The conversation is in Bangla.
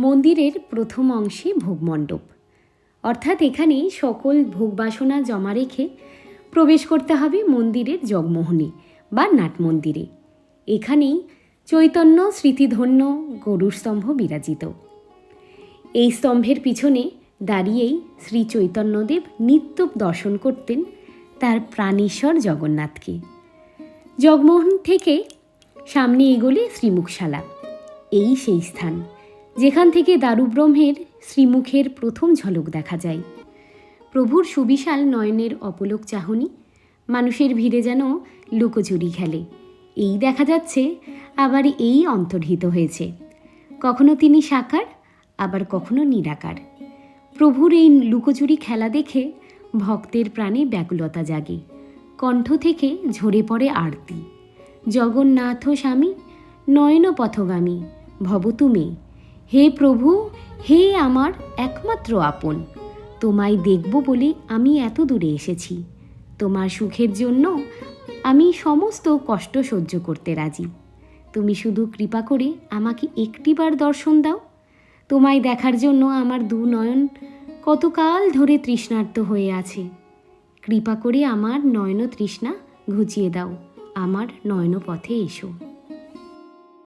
মন্দিরের প্রথম অংশে ভোগমণ্ডপ অর্থাৎ এখানে সকল ভোগবাসনা জমা রেখে প্রবেশ করতে হবে মন্দিরের জগমোহনে বা নাট মন্দিরে। এখানেই চৈতন্য স্মৃতিধন্য গরুর স্তম্ভ বিরাজিত। এই স্তম্ভের পিছনে দাঁড়িয়েই শ্রী চৈতন্যদেব নিত্য দর্শন করতেন তার প্রাণীশ্বর জগন্নাথকে। জগমোহন থেকে সামনে এগোলে শ্রীমুখশালা। এই সেই স্থান। যেখান থেকে দারুব্রহ্মের শ্রীমুখের প্রথম ঝলক দেখা যায়। প্রভুর সুবিশাল নয়নের অপলোক চাহনি, মানুষের ভিড়ে যেন লুকোচুরি খেলে। এই দেখা যাচ্ছে আবার এই অন্তর্হিত হয়েছে। কখনো তিনি সাকার, আবার কখনো নিরাকার। প্রভুর এই লুকোচুরি খেলা দেখে ভক্তের প্রাণে ব্যাকুলতা জাগে। কণ্ঠ থেকে ঝরে পড়ে আরতি। জগন্নাথ স্বামী নয়ন পথগামী ভব হে প্রভু, হে আমার একমাত্র আপন। তোমায় দেখব বলে আমি এত দূরে এসেছি। তোমার সুখের জন্য আমি সমস্ত কষ্ট সহ্য করতে রাজি। তুমি শুধু কৃপা করে আমাকে একটিবার দর্শন দাও। তোমায় দেখার জন্য আমার দু নয়ন কতকাল ধরে তৃষ্ণার্ত হয়ে আছে। কৃপা করে আমার নয়ন তৃষ্ণা ঘুচিয়ে দাও। আমার নয়ন পথে এসো।